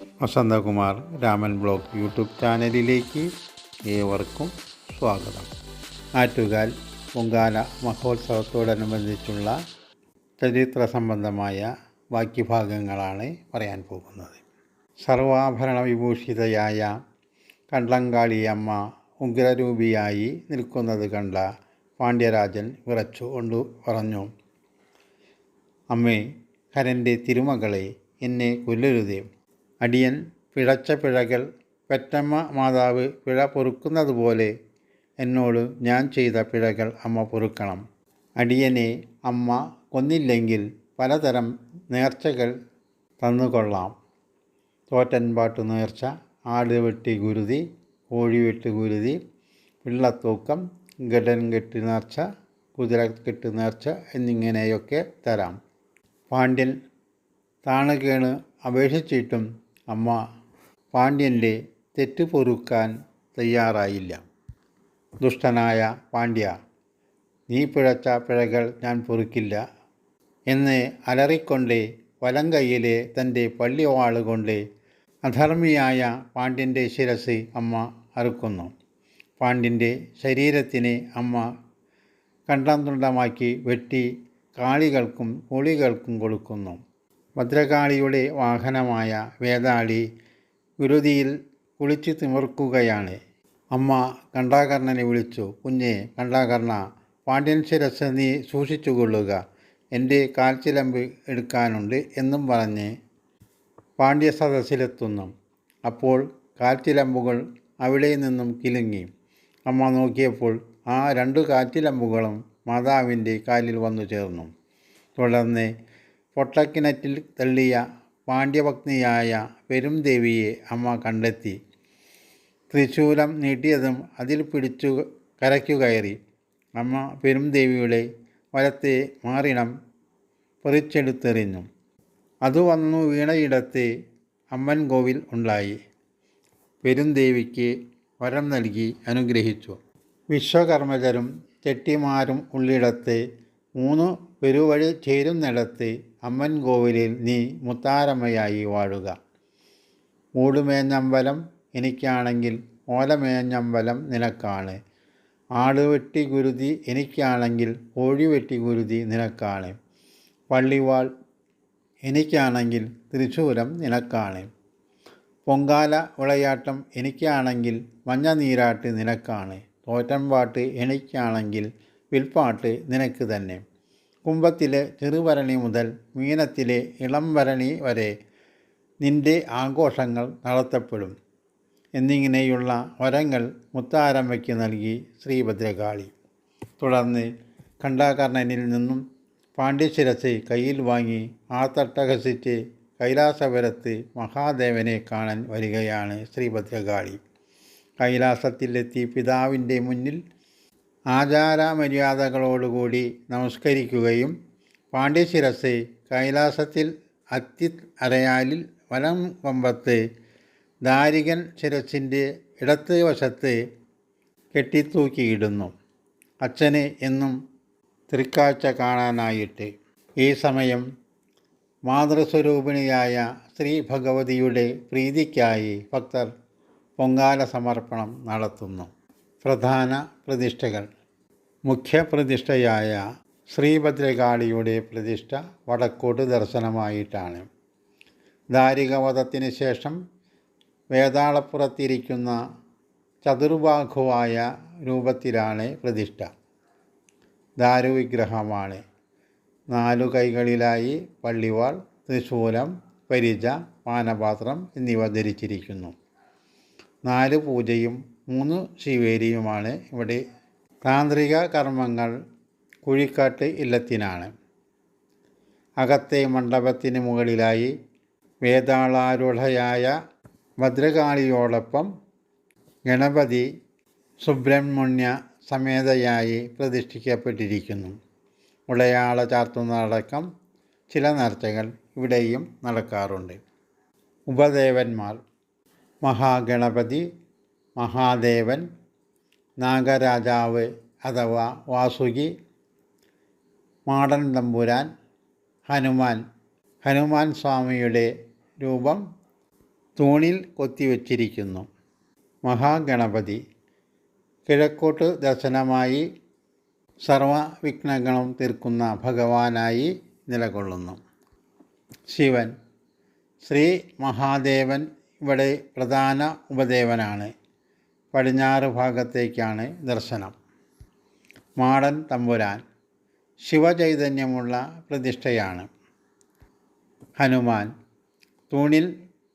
Vasanthakumar Raman blog YouTube ചാനലിലേക്ക് ഏവർക്കും സ്വാഗതം. ആറ്റുകാൽ പൊങ്കാല മഹോത്സവത്തോടനുബന്ധിച്ചുള്ള ചരിത്ര സംബന്ധമായ ബാക്കി ഭാഗങ്ങളാണ് പറയാൻ പോകുന്നത്. സർവാഭരണ വിഭൂഷിതയായ കണ്ടങ്കാളിയമ്മ ഉഗ്രരൂപിയായി നിൽക്കുന്നത് കണ്ട പാണ്ഡ്യരാജൻ വിറച്ചു കൊണ്ട് പറഞ്ഞു അമ്മേ ഹരന്റെ തിരുമകളെ എന്നെ കൊല്ലരുതേ. അടിയൻ പിഴച്ച പിഴകൾ പെറ്റമ്മ മാതാവ് പിഴ പൊറുക്കുന്നതുപോലെ എന്നോട് ഞാൻ ചെയ്ത പിഴകൾ അമ്മ പൊറുക്കണം. അടിയനെ അമ്മ കൊന്നില്ലെങ്കിൽ പലതരം നേർച്ചകൾ തന്നുകൊള്ളാം തോറ്റൻപാട്ട് നേർച്ച ആട് വെട്ടി ഗുരുതി കോഴി വെട്ടി ഗുരുതി പിള്ളത്തൂക്കം ഗഡൻ കെട്ടി നേർച്ച കുതിര കെട്ടി നേർച്ച എന്നിങ്ങനെയൊക്കെ തരാം. പാണ്ഡ്യൻ താണുകേണ് അപേക്ഷിച്ചിട്ടും അമ്മ പാണ്ഡ്യന്റെ തെറ്റ് പൊറുക്കാൻ തയ്യാറായില്ല. ദുഷ്ടനായ പാണ്ഡ്യ നീ പിഴച്ച പിഴകൾ ഞാൻ പൊറുക്കില്ല എന്ന് അലറിക്കൊണ്ട് വലം കൈയിലെ തന്റെ പള്ളിവാളുകൊണ്ട് അധർമ്മിയായ പാണ്ഡ്യന്റെ ശിരസ് അമ്മ അറുക്കുന്നു. പാണ്ഡ്യന്റെ ശരീരത്തിന് അമ്മ കണ്ടം തുണ്ടമാക്കി വെട്ടി കാളികൾക്കും പുളികൾക്കും കൊടുക്കുന്നു. ഭദ്രകാളിയുടെ വാഹനമായ വേതാളി ഗുരുതിയിൽ കുളിച്ചു തിമിർക്കുകയാണ്. അമ്മ കണ്ടാകർണനെ വിളിച്ചു കുഞ്ഞെ കണ്ടാകർണ പാണ്ഡ്യൻ നീ സൂക്ഷിച്ചുകൊള്ളുക. എന്റെ കാൽച്ചിലമ്പ് എടുക്കാനുണ്ട് എന്നും പറഞ്ഞ് പാണ്ഡ്യ സദസ്സിലെത്തുന്നു അപ്പോൾ കാൽച്ചിലമ്പുകൾ അവിടെ നിന്നും കിലുങ്ങി. അമ്മ നോക്കിയപ്പോൾ ആ രണ്ട് കാറ്റിലമ്പുകളും മാതാവിന്റെ കാലിൽ വന്നു ചേർന്നു. തുടർന്ന് പൊട്ടക്കിണറ്റിൽ തള്ളിയ പാണ്ഡ്യഭഗ്നിയായ പെരുംദേവിയെ അമ്മ കണ്ടെത്തി. ത്രിശൂലം നീട്ടിയതും അതിൽ പിടിച്ചു കരയ്ക്കു കയറി അമ്മ പെരുംദേവിയുടെ വലത്തെ മാറിണം പറിച്ചെടുത്തെറിഞ്ഞു. അത് വന്നു വീണയിടത്ത് അമ്മൻ കോവിൽ ഉണ്ടായി. പെരുംദേവിക്ക് വരം നൽകി അനുഗ്രഹിച്ചു. വിശ്വകർമ്മജരും ചെട്ടിമാരും ഉള്ളിടത്ത് മൂന്ന് പെരുവഴി ചേരുന്നിടത്ത് അമ്മൻ കോവിലിൽ നീ മുത്താരമ്മയായി വാഴുക. മൂടുമേഞ്ഞമ്പലം എനിക്കാണെങ്കിൽ ഓലമേഞ്ഞമ്പലം നിനക്കാണ്. ആടുവെട്ടി ഗുരുതി എനിക്കാണെങ്കിൽ കോഴിവെട്ടി ഗുരുതി നിനക്കാണ്. പള്ളിവാൾ എനിക്കാണെങ്കിൽ തൃശൂരം നിനക്കാണ്. പൊങ്കാല വിളയാട്ടം എനിക്കാണെങ്കിൽ മഞ്ഞ നീരാട്ട് നിനക്കാണ് തോറ്റൻപാട്ട് എനിക്കാണെങ്കിൽ വിൽപ്പാട്ട് നിനക്ക് തന്നെ. കുംഭത്തിലെ ചെറുവരണി മുതൽ മീനത്തിലെ ഇളം വരണി വരെ നിന്റെ ആഘോഷങ്ങൾ നടത്തപ്പെടും. എന്നിങ്ങനെയുള്ള വരങ്ങൾ മുത്താരമ്മയ്ക്ക് നൽകി ശ്രീഭദ്രകാളി. തുടർന്ന് കണ്ടാകർണനിൽ നിന്നും പാണ്ഡ്യശിരസ് കയ്യിൽ വാങ്ങി ആ തട്ടഹസിച്ച് കൈലാസപുരത്ത് മഹാദേവനെ കാണാൻ വരികയാണ് ശ്രീഭദ്രകാളി. കൈലാസത്തിലെത്തി പിതാവിന്റെ മുന്നിൽ ആചാരമര്യാദകളോടുകൂടി നമസ്കരിക്കുകയും പാണ്ഡ്യശിരസ് കൈലാസത്തിൽ അത്തി അരയാലിൽ വലം കൊമ്പത്ത് ദാരികൻ ശിരസിന്റെ ഇടത്ത് വശത്ത് കെട്ടിത്തൂക്കിയിടുന്നു. അച്ഛന് എന്നും തൃക്കാഴ്ച കാണാനായിട്ട്. ഈ സമയം മാതൃസ്വരൂപിണിയായ ശ്രീ ഭഗവതിയുടെ പ്രീതിക്കായി ഭക്തർ പൊങ്കാല സമർപ്പണം നടത്തുന്നു. പ്രധാന പ്രതിഷ്ഠകൾ. മുഖ്യപ്രതിഷ്ഠയായ ശ്രീഭദ്രകാളിയുടെ പ്രതിഷ്ഠ വടക്കോട്ട് ദർശനമായിട്ടാണ്. ദാരികവധത്തിന് ശേഷം വേതാളപ്പുറത്തിരിക്കുന്ന ചതുർബാഹുവായ രൂപത്തിലാണ് പ്രതിഷ്ഠ. ദാരുവിഗ്രഹമാണ്. നാലു കൈകളിലായി പള്ളിവാൾ ത്രിശൂലം പരിച പാനപാത്രം എന്നിവ ധരിച്ചിരിക്കുന്നു. നാല് പൂജയും മൂന്ന് ശിവേരിയുമാണ് ഇവിടെ താന്ത്രിക കർമ്മങ്ങൾ കുഴിക്കാട്ട് ഇല്ലത്തിനാണ്. അകത്തെ മണ്ഡപത്തിന് മുകളിലായി വേതാളാരൂഢയായ ഭദ്രകാളിയോടൊപ്പം ഗണപതി സുബ്രഹ്മണ്യ സമേതയായി പ്രതിഷ്ഠിക്കപ്പെട്ടിരിക്കുന്നു. ഉടയാള ചാർത്തുന്നതടക്കം ചില നേർച്ചകൾ ഇവിടെയും നടക്കാറുണ്ട്. ഉപദേവന്മാർ മഹാഗണപതി മഹാദേവൻ നാഗരാജാവ് അഥവാ വാസുകി മാടൻ തമ്പുരാൻ ഹനുമാൻ. ഹനുമാൻ സ്വാമിയുടെ രൂപം തൂണിൽ കൊത്തിവച്ചിരിക്കുന്നു. മഹാഗണപതി കിഴക്കോട്ട് ദർശനമായി സർവവിഘ്നങ്ങളും തീർക്കുന്ന ഭഗവാനായി നിലകൊള്ളുന്നു. ശിവൻ ശ്രീ മഹാദേവൻ ഇവിടെ പ്രധാന ഉപദേവനാണ്. പടിഞ്ഞാറ് ഭാഗത്തേക്കാണ് ദർശനം. മാടൻ തമ്പുരാൻ ശിവചൈതന്യമുള്ള പ്രതിഷ്ഠയാണ്. ഹനുമാൻ തൂണിൽ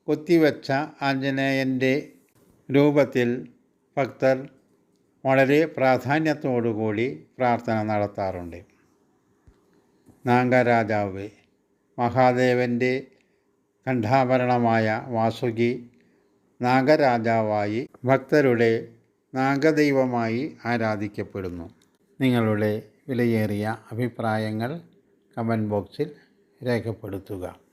കൊത്തിവെച്ച ആഞ്ജനേയന്റെ രൂപത്തിൽ ഭക്തർ വളരെ പ്രാധാന്യത്തോടുകൂടി പ്രാർത്ഥന നടത്താറുണ്ട്. നാഗരാജാവ് മഹാദേവന്റെ കണ്ഠാഭരണമായ വാസുകി നാഗരാജാവായി ഭക്തരുടെ നാഗദൈവമായി ആരാധിക്കപ്പെടുന്നു. നിങ്ങളുടെ വിലയേറിയ അഭിപ്രായങ്ങൾ കമന്റ് ബോക്സിൽ രേഖപ്പെടുത്തുക.